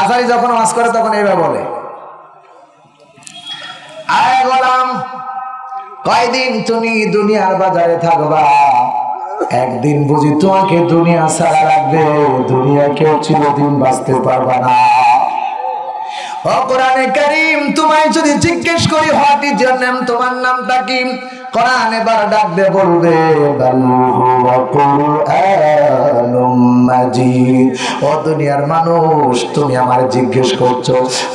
আসারি যখন ওয়াজ করে, তখন এইভাবে বলে, আয় গোলাম, কয়দিন তুমি দুনিয়ার বাজারে থাকবা? একদিন বুঝি তোমাকে দুনিয়া ছাড়া রাখবে দুনিয়া কেউ চিরদিন বাঁচতে পারবা না। ও কারীম, তোমায় যদি জিজ্ঞেস করি ইওর নেম, তোমার নামটা কি? কোরআন এবার ডাক দিয়ে বলবে, বাল ও দুনিয়ার মানুষ, তুমি আমার জিজ্ঞেস করছ,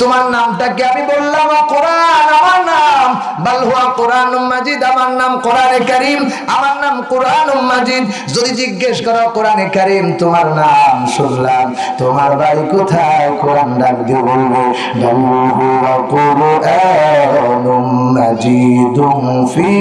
তোমার নামটা কি আমি বললাম? কোরআন, আমার নাম? বাল হুয়া কুরআনুম মাজিদ, আমার নাম কোরআনে কারীম, আমার নাম কুরআনুম মাজিদ। যদি জিজ্ঞেস করো, কোরআনে কারীম, তোমার নাম শুনলাম, তোমার বাড়ি কোথায়? কোরআন ডাক দিয়ে বলবে, বাল হুয়া কুরআনুম মাজিদুম ফি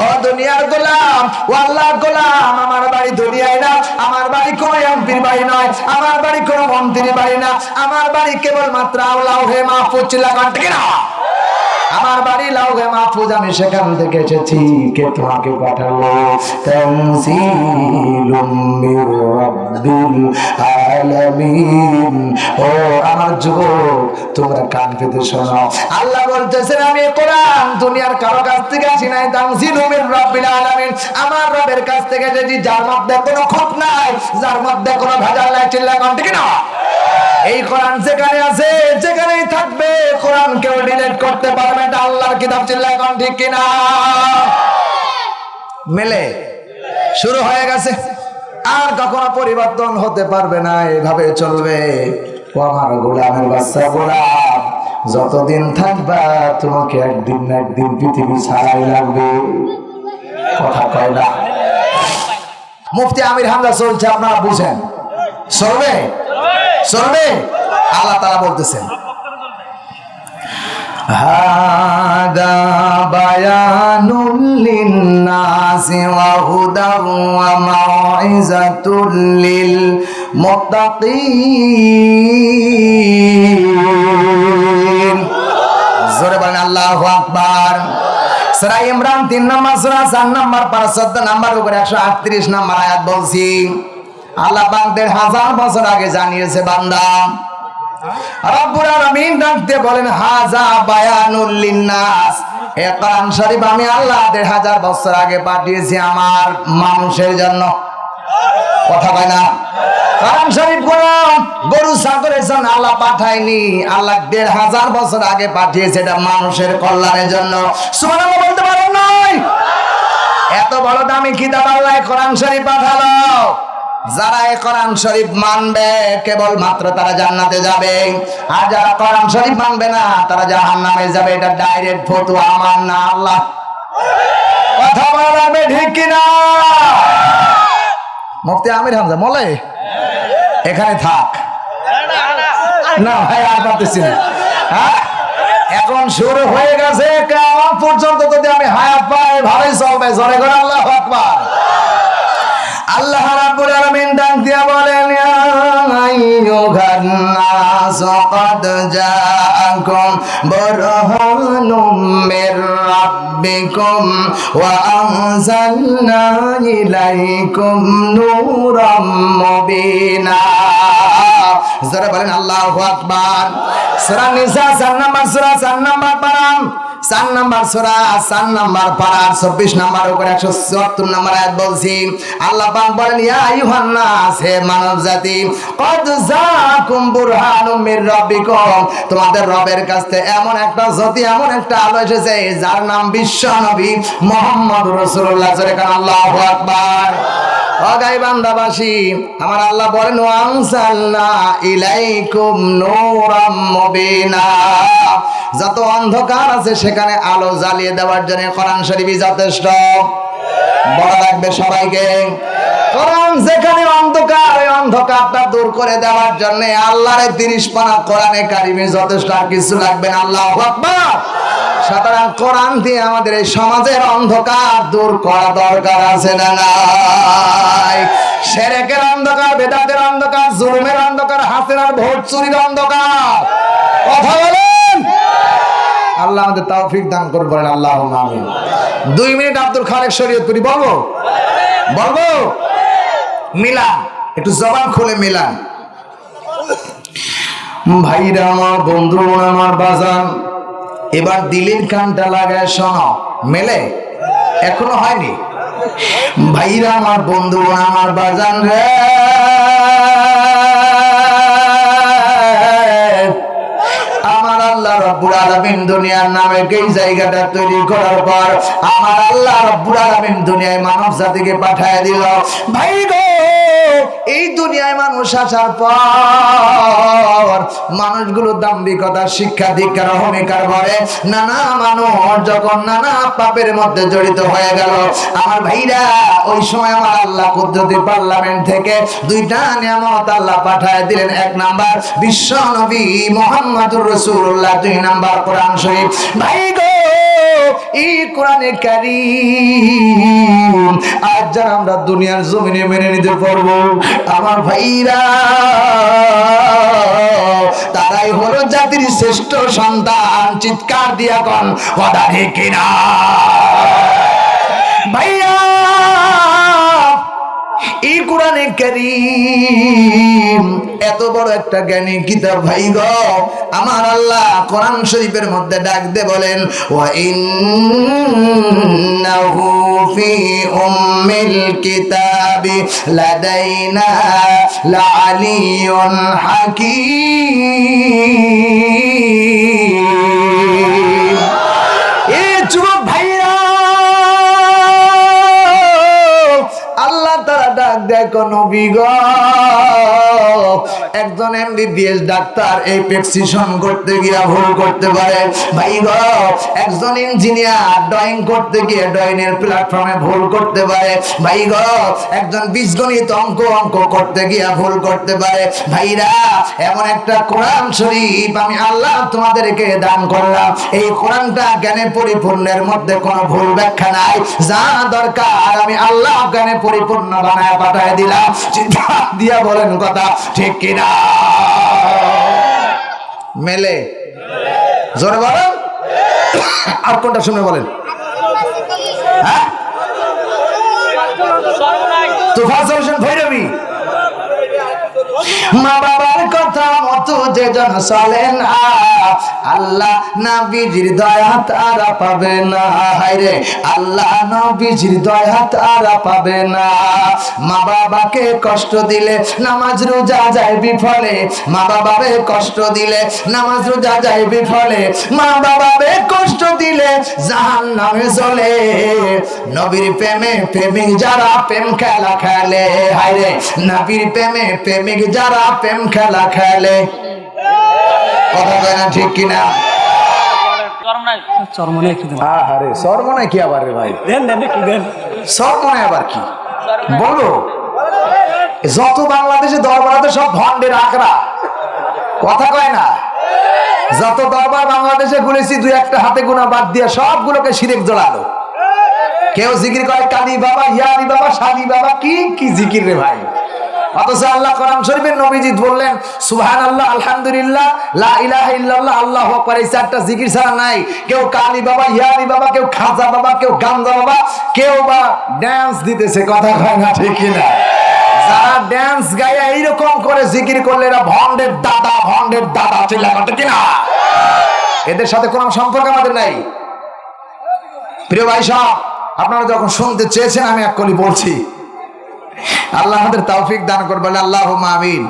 ও দুনিয়ার গোলাম, ও আল্লাহর গোলাম, আমার বাড়ি দুনিয়ায় না, আমার বাড়ি কোনো এমপির বাড়ি নয়, আমার বাড়ি কোনো মন্ত্রীর বাড়ি আমার বাড়ি কেবল মাত্র লাউহে মাহফুজ চিল্লা ঠিক না আমার বাড়ি লাউহে মাহফুজ, আমি সেখান থেকে এসেছি। কে তোমাকে পাঠালো? ও আমার যুবক, তোমরা কান পেতে শোনো। আল্লাহ আমি কোরআন দুনিয়ার কারও কাছ থেকে আসি নাই। রাব্বিল আলামিন। আমার রবের কাছ থেকে যদি যার মধ্যে কোনো নাই, যার মধ্যে কোনো ভেজাল নাই, চিল্লাগান, ঠিক না? এই কোরআন সেখানে আছে কোরআন কেউ ডিলিট করতে পারবে না, আল্লাহর কিতাব চিল্লা এখন ঠিক কিনা? মেলে? শুরু হয়ে গেছে। আর কখনো পরিবর্তন হতে পারবে না, এভাবে চলবে। ও আমার গোলামের বাচ্চা গোলাম, যতদিন থাকবা তোমাকে একদিন না একদিন পৃথিবী ছাড়াই লাগবে। কথা কয় না। মুফতি আমির হামলা চলছে, আপনারা বুঝেন। চলবে? চলবে? আল্লাহ তারা বলতেছেন। هذا بيان للناس وهدى وموعظة للمتقين জোরে বলেন আল্লাহু আকবার সূরা ইমরান 3 নম্বর সূরা 4 নম্বর পারা 14 নম্বর উপরে 138 নম্বর আয়াত বলছি আল্লাহ পাক দেড় হাজার বছর আগে জানিয়েছে বান্দা ডাকতে বলেন, হাজা বায়ানুল লিন্নাস। শরীফ আমি আল্লাহ দেড় হাজার বছর আগে পাঠিয়েছি আমার মানুষের জন্য। কথা না? শরীফ কোন গরু জন্য আল্লাহ পাঠায়নি। আল্লাহ দেড় হাজার বছর আগে পাঠিয়েছে এটা মানুষের কল্যাণের জন্য। বলতে পারেন নাই? এত বড় দামি কিতাব আল্লাহ কোরআন শরীফ পাঠালো। যারা এই কোরআন শরীফ মানবে কেবল মাত্র তারা জান্নাতে যাবে। আর যারা কোরআন শরীফ মানবে না, তারা জাহান্নামে যাবে। এটা ডাইরেক্ট ফতোয়া, আমার না আল্লাহ। কথা বলাবে ঠিক কিনা? মুফতি আমির হামজা মলে এখানে থাক। না, ভাই, আর পারতেছি না। হ্যাঁ? এখন শুরু হয়ে গেছে, কেমন পর্যন্ত যদি আমি হায়াত পাই, ভালোই চলবে। জোরে করে আল্লাহ আকবার। আল্লাহ রাব্বুল আলামিন ডাক দিয়া বলেন, ইয়া আইয়ুহান নাস ক্বাদ জাআকুম বুরহানুম মির রাব্বিকুম ওয়া আনজালনা ইলাইকুম নূরাম মুবিনা। যারা বলেন, আল্লাহু আকবার। সূরা নিসা 4 নম্বর, সূরা 4 নম্বর চার নাম্বার সোরা, চার নাম্বার পাড়ার চব্বিশ নাম্বার উপর একশো চুয়াত্তর নাম্বার আয়াত বলছি। আল্লাহ পাক বলেন, ইয়া আইয়ুহান নাস হে মানব জাতি কদ জাকুম বুরহানুম মির রাব্বিকুম। তোমাদের রবের কাছ থেকে এমন একটা জ্যোতি, এমন একটা আলো এসেছে, যার নাম বিশ্ব নবী মোহাম্মদ রাসূলুল্লাহ। সাল্লাল্লাহু আল্লাহু আকবার। অগাই বান্দাবাসী, আমার আল্লাহ বলেন ওয়ানসালনা ইলাইকুম নূরাম মুবিনা। যত অন্ধকার আছে, সেখানে আলো জ্বালিয়ে দেওয়ার জন্য কোরআন শরীফই যথেষ্ট। বলা লাগবে সবাইকে, কোরআন যেখানে অন্ধকার, ওই অন্ধকারটা দূর করে দেওয়ার জন্য আল্লাহর তিরিশ পানা কোরআনে কারিমে যথেষ্ট আর কিছু লাগবে আল্লাহ আকবার। সুতরাং কোরআন দিয়ে আমাদের এই সমাজের অন্ধকার দূর করা দরকার আছে না নাই? সেরেকের অন্ধকার, বেদাতের অন্ধকার, জুলুমের অন্ধকার হাসিনার ভোট চুরির অন্ধকার। কথা বলেন? আল্লাহ আমাদের তৌফিক দান করুন, বলেন আল্লাহ আমিন। দুই মিনিট আব্দুল খালেক শরীয়তপুরি বলব? বলব? মিলান, একটু জবান খুলে মিলান। ভাইরা আমার বন্ধু আমার, বাজান এবার দিলের কানটা লাগায় শোনো। মেলে? এখনও হয়নি? ভাইরা আমার বন্ধু, আমার বাজান রে। আমার আল্লাহ রব্বুল আলামিন দুনিয়ার নামে এই জায়গাটা তৈরি করার পর আমার আল্লাহ রব্বুল আলামিন দুনিয়ায় মানব জাতিকে পাঠায় দিল। ভাই গো এই দুনিয়ায় মানুষ আসার পর মানুষগুলো দাম্ভিকতা, শিক্ষা দীক্ষার অহমিকার ভরে নানা মানুষ যখন নানা পাপের মধ্যে জড়িত হয়ে গেল, আমার ভাইরা, ওই সময় আমার আল্লাহ কুদরতি পার্লামেন্ট থেকে দুইটা নিয়ামত আল্লাহ পাঠায় দিলেন। এক নাম্বার, বিশ্ব নবী মোহাম্মদুর রসুল্লাহ, দুই নাম্বার, কোরআন শরীফ। ভাই গো এই কোরআনে কারিম। আজ যারা আমরা দুনিয়ার জমিনে মেনে নিতে পারব, আমার ভাইরা, তারাই হলো জাতির শ্রেষ্ঠ সন্তান। চিৎকার দিয়া কন, কথা কিনা? ভাইয়া কোরআনে কারীম। এত বড় একটা জ্ঞানী কিতাব, ভাই গো, আমার আল্লাহ কোরআন শরীফের মধ্যে ডাক দে বলেন, ওয়া ইন্নাহু ফি উম্মিল কিতাবি লাদাইনা হাকীম। এ যুবক ভাইরা দেখো নবী গো। একজন এমবিবিএস ডাক্তার এই প্রেসক্রিপশন করতে গিয়ে ভুল করতে পারে। ভাই গো, একজন ইঞ্জিনিয়ার ড্রয়িং করতে গিয়ে ড্রয়িং এর প্ল্যাটফর্মে ভুল করতে পারে। ভাই গো, একজন বীজগণিত অঙ্ক অঙ্ক করতে গিয়ে ভুল করতে পারে। ভাইরা, এমন একটা কোরআন শরীফ আমি আল্লাহ তোমাদেরকে দান করলাম। এই কোরআনটা জ্ঞানে পরিপূর্ণের মধ্যে কোনো ভুল ব্যাখ্যা নাই। যা দরকার আমি আল্লাহ জ্ঞানে পরিপূর্ণ বানায় পাঠায় দিলাম। দিয়া বলেন কথা ঠিক কিনা? মেলে। জোরে বলেন। আর কোনটা শুনে বলেন? হ্যাঁ? মা বাবার কথা মতো যে জন চলে না, আল্লাহ নবীজির দয়া তারা পাবে না। হায়রে আল্লাহ নবীজির দয়া তারা পাবে না। মা বাবাকে কষ্ট দিলে নামাজ রোজা যায় বিফলে। মা বাবারে কষ্ট দিলে নামাজ রোজা যায় বিফলে। মা বাবারে কষ্ট দিলে জাহান নামে চলে নবীর প্রেমে প্রেমিক যারা প্রেম খেলা খেলে। হায়রে নবীর প্রেমে প্রেমিক যারা প্রেম খেলা খেলে কথা কয় না ঠিক কিনা? চরমনে একটু দেন। আহারে সর্বনায় কি আবার রে ভাই? দেন দেন একটু দেন। সর্বনায় আবার কি? বলো। যত বাংলাদেশে দরবারাতে সব ভন্ডের আকরা কথা কয় না? যত দরবার বাংলাদেশে ঘুরেছি দুই একটা হাতে গোনা বাদ দিয়ে সবগুলোকে সিরেক জড়ালো কেউ জিকির করে কালী বাবা ইয়ারি বাবা শালি বাবা কি কি জিকির রে ভাই? অথচ আল্লাহ কোরআন শরীফের নবীজি বললেন সুহান আল্লাহ আলহামদুলিল্লাহ, লা ইলাহা ইল্লাল্লাহ, আল্লাহু আকবার। এই চারটা জিকির ছাড়া নাই। কেউ কালী বাবা, ইয়ারি বাবা, কেউ খাজা বাবা, কেউ গান্দা বাবা, কেউ বা ড্যান্স দিতেছে। কথা কয় না ঠিক কিনা? যারা ড্যান্স গায়ে এইরকম করে জিকির করলে এরা ভন্ডের দাদা ভন্ডের দাদা চিল্লা কথা কিনা? এদের সাথে কোনো সম্পর্ক আমাদের নাই। প্রিয় ভাই সাহেব আপনারা যখন শুনতে চেয়েছেন, আমি এক কলি বলছি আল্লাহ আমাদের তৌফিক দান করবেন আল্লাহ আমিন।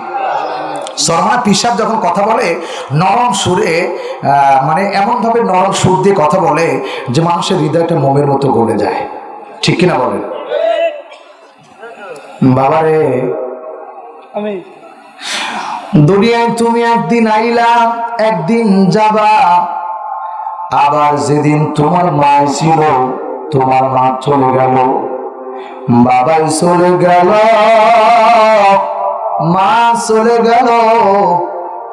সরমা পিসাব যখন কথা বলে, নরম সুরে মানে এমনভাবে নরম সুর দিয়ে কথা বলে যে মানুষের হৃদয়টা মোমের মতো গলে যায়। ঠিক কিনা বলেন? বাবারে। আমি দুনিয়ায় তুমি একদিন আইলা, একদিন যাবা। আবার যেদিন তোমার মা ছিল, তোমার মা চলে গেল। বাবাই চলে গেল, মা চলে গেল।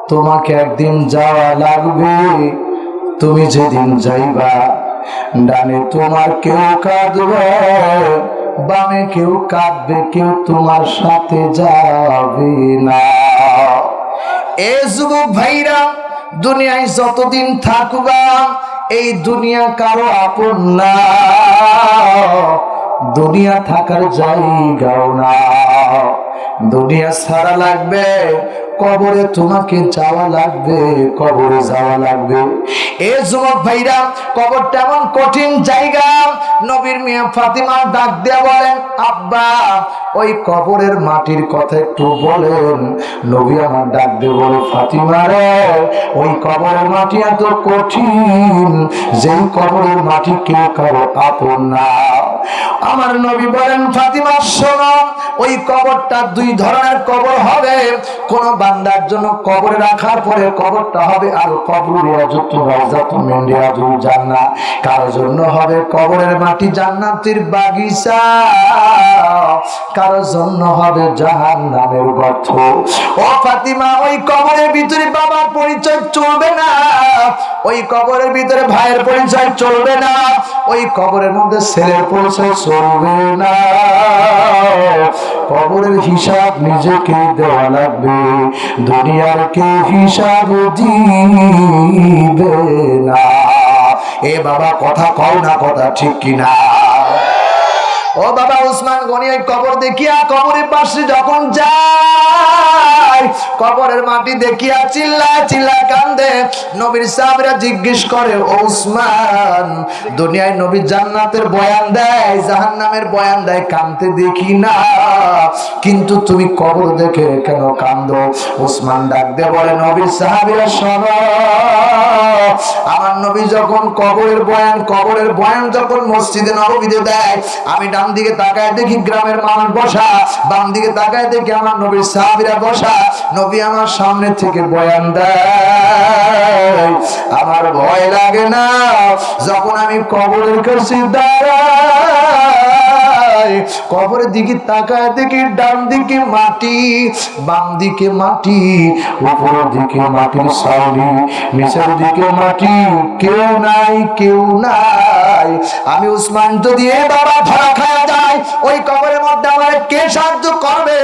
তোমাকে একদিন যাওয়া লাগবে, তুমি যেদিন যাইবা, ডানে তোমার কেউ কাঁদবে, বামে কেউ কাঁদবে, কেউ তোমার সাথে যাবে না। এ যুবক ভাইরা, দুনিয়ায় যতদিন থাকবা, এই দুনিয়া কারও আপন না। দুনিয়া থাকার জায়গাও না। দুনিয়া সারা লাগবে কবরে তোমাকে যাওয়া লাগবে, কবরে যাওয়া লাগবে। এ যুবক ভাইরা, কবরটা এমন কঠিন জায়গা, নবীর মেয়ে ফাতিমা ডাক দেয়া বলেন, আব্বা, ওই কবরের মাটির কথা একটু বলেন। নবী আমার ডাক দিয়ে বলে, ফাতিমা রে, ওই কবরের মাটি এত কঠিন, যেই কবরের মাটি কেউ কারও আপন না। আমার নবী বলেন, ফাতিমা, শোনো, ওই কবরটা দুই ধরনের কবর হবে। কোন বান্দার জন্য কবর রাখার পরে কবরটা হবে আর কবর যত রাজাত মেন্ডিয়া দু জান্না কারোর জন্য হবে? কবরের মাটি জান্নাতের বাগিচা। কারোর জন্য হবে? জাহান নামের গর্ত। ও ফাতিমা, ওই কবরের ভিতরে বাবার পরিচয় চলবে না। ওই কবরের ভিতরে ভাইয়ের পরিচয় চলবে না। ওই কবরের মধ্যে ছেলের পরিচয় চলবে না। কবরের হিসাব নিজেকে দেওয়া লাগবে। দুনিয়ার কে হিসাব দিবে না। এ বাবা, কথা কও না কথা ঠিক কিনা? ও বাবা, উসমান গনি কবর দেখিয়া কবরের পাশে যখন যায় কবরের মাটি দেখিয়া চিল্লায় চিল্লায় কান্দে। নবীর জিজ্ঞেস করে ও উসমান দুনিয়ায় জান্নাতের বয়ান দেয় বয়ান দেয়, কানতে দেখি না। কিন্তু তুমি কবর দেখে কেন কান্দো? উসমান ডাক দিয়ে বলে, নবীর সাহাবীরা, শোনো, আমার নবী যখন কবরের বয়ান কবরের বয়ান যখন মসজিদে নবীতে দেয়, আমি ডান দিকে তাকায় দেখি গ্রামের মানুষ বসা, বাম দিকে তাকায় দেখি আমার নবীর সাহাবীরা বসা। নবী আমার সামনে থেকে বয়ান দেয়। আমার ভয় লাগে না যখন আমি কবরের কাছে দাঁড়াই। কবরের দিকে তাকায় দেখি ডান দিকে মাটি, বাম দিকে মাটি উপরের দিকে মাটির সাউনি নিচের দিকে মাটি। কেউ নাই কেউ নাই। আমি উসমান যদি এ বাবা ধরা খাওয়া যায় ওই কবরের মধ্যে আমার কে সাহায্য করবে?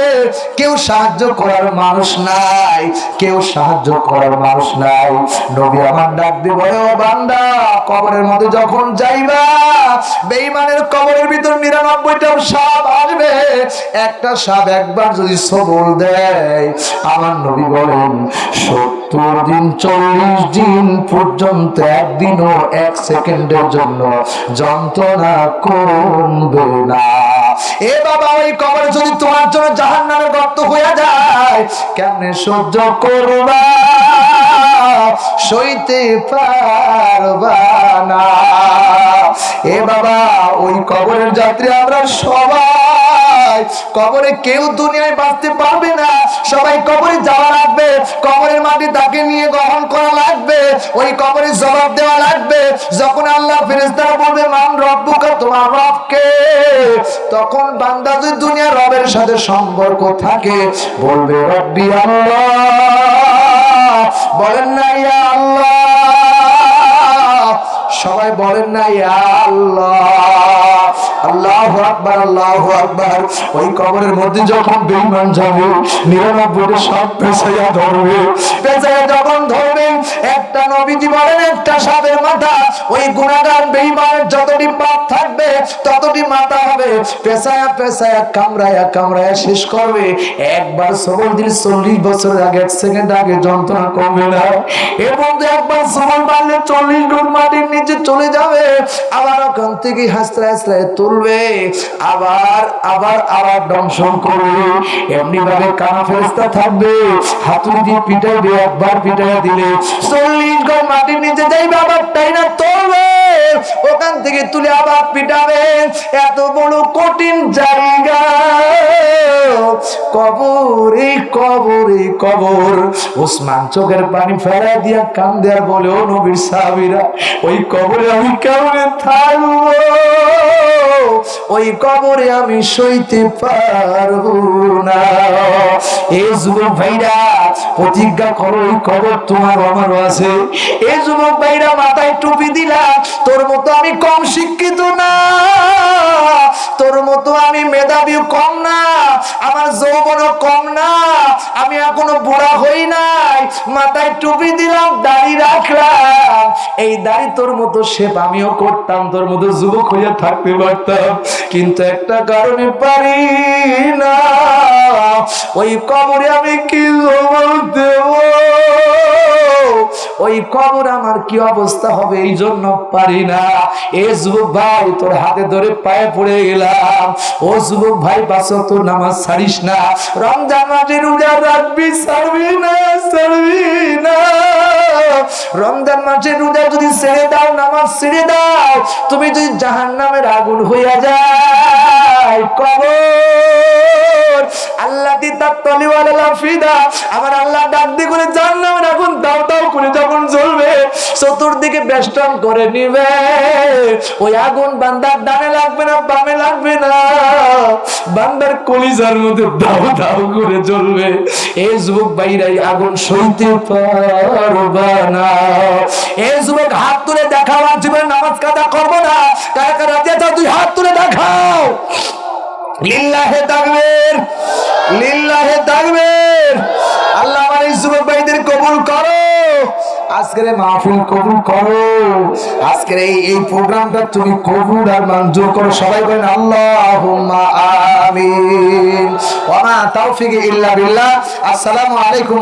কেউ সাহায্য করার মানুষ নাই, কেউ সাহায্য করার মানুষ নাই। নবী আমার ডাক দিব বান্দা, কবরের মধ্যে যখন যাইবা, বেঈমানের কবরের ভিতর নিরানব্বইটা সাপ আসবে। একটা সাপ একবার যদি সবল দেয়, আমার নবী বলেন, সত্তর দিন, চল্লিশ দিন পর্যন্ত একদিনও এক সেকেন্ডের জন্য যন্ত্রণা কমবে না। এ বাবা, ওই কবরে যদি তোমার জন্য জাহান নামের গর্ত হয়ে যায়, কেমনে সহ্য করবা? সইতে পারবা না। এ বাবা, ওই কবরের যাত্রী আমরা সবাই, কবরে কেউ দুনিয়ায় বাঁচতে পারবে না। সবাই কবরে যাওয়া লাগবে, কবরের মাটি তাকে নিয়ে গ্রহণ করা লাগবে, ওই কবরে জবাব দেওয়া লাগবে। যখন আল্লাহ ফেরেস্তারা তোমার রবকে তখন বান্দা যদি দুনিয়ার রবের সাথে সম্পর্ক থাকে, বলবে, রব্বি আল্লাহ। বলেন না, ইয়া আল্লাহ। সবাই বলেন না, ইয়া আল্লাহ। আকবার আকবার। ওই কবরের মধ্যে যখন যাবে পেছাইয়া ধরবে। যখন ধরবে, একটা নবীজি বলেন, একটা সাপের মাথা। ওই যতটি পাপ থাকবে, ততটি মাথা হবে। কামড়ায়া কামড়ায়া শেষ করবে। একবার সবল দিন চল্লিশ বছর আগে, এক সেকেন্ড আগে যন্ত্রণা কমবে না। এবং একবার সবল মারলে চল্লিশ গুণ মাটির নিচে চলে যাবে। আবার ওখান থেকে হাসতে হাসতে তুলবে আবার আবার আবার দংশন করবে। এমনি ভাবে কানা ফেরস্তা থাকবে। হাতুড়ি দিয়ে পিটাইবে একবার পিটাই দিলে। চল্লিশ গুণ মাটির নিচে যাইবে আবার তাই না তুলবে, ওখান থেকে তুলে আবার পিটাবে। এত বড় কঠিন জায়গা। কবরে কবরে, কবর। ওসমান চোখের পানি ফেলা দিয়া কান দেয়া বলে, ও নবীর সাহাবীরা, ওই কবরে আমি কেমনে থাকব? ওই কবরে আমি সইতে পারব না। এই যুবক ভাইরা, প্রতিজ্ঞা করো ওই কবর তোমার আমারও আছে। এই যুবক ভাইরা, মাথায় টুপি দিলা, তোর মতো আমি কম শিক্ষিত না। তোর মতো আমি মেধাবী কম না। আমার যৌবনও কম না। আমি এখনও বুড়া নাই মাথায় টুপি দিলাম, দাড়ি রাখলাম। এই দাড়ি তোর মতো শেপ আমিও করতাম, তোর মতো যুবক হয়ে থাকতে পারতাম। কিন্তু একটা কারণে পারি না। ওই কবরে আমি কি দেব? ওই কবর আমার কি অবস্থা হবে এই জন্য পারি না। এ যুবক ভাই, তোর হাতে ধরে পায়ে পড়ে গেলাম। ও যুবক ভাই বাস তোর নামাজ ছাড়িস না। রমজান মাসে রোজা রাখবি, ছাড়বি না রমজান মাসে রোজা যদি ছেড়ে দাও, নামাজ ছেড়ে দাও, তুমি যদি জাহান নামের আগুন হইয়া চতুর্দিকে বেষ্টন করে নিবে। ওই আগুন বান্দার ডানে লাগবে না, বামে লাগবে না। বান্দার কলিজার মধ্যে দাও দাও করে জ্বলবে। এই যুবক বাইরাই আগুন সইতে পারবা না। এই যুবক হাত তুলে দেখাও, আর নামাজ কাদা করব না। তুই হাত তুলে দেখাও। আল্লাহ কবুল করো। মাহফিল কবুল করো। আজকের এই এই প্রোগ্রামটা তুমি কবুল আর মঞ্জুর করো। সবাই বলেন, আল্লাহুম্মা আমিন। ওয়া মা ইল্লা বিল্লাহ। আলাইকুম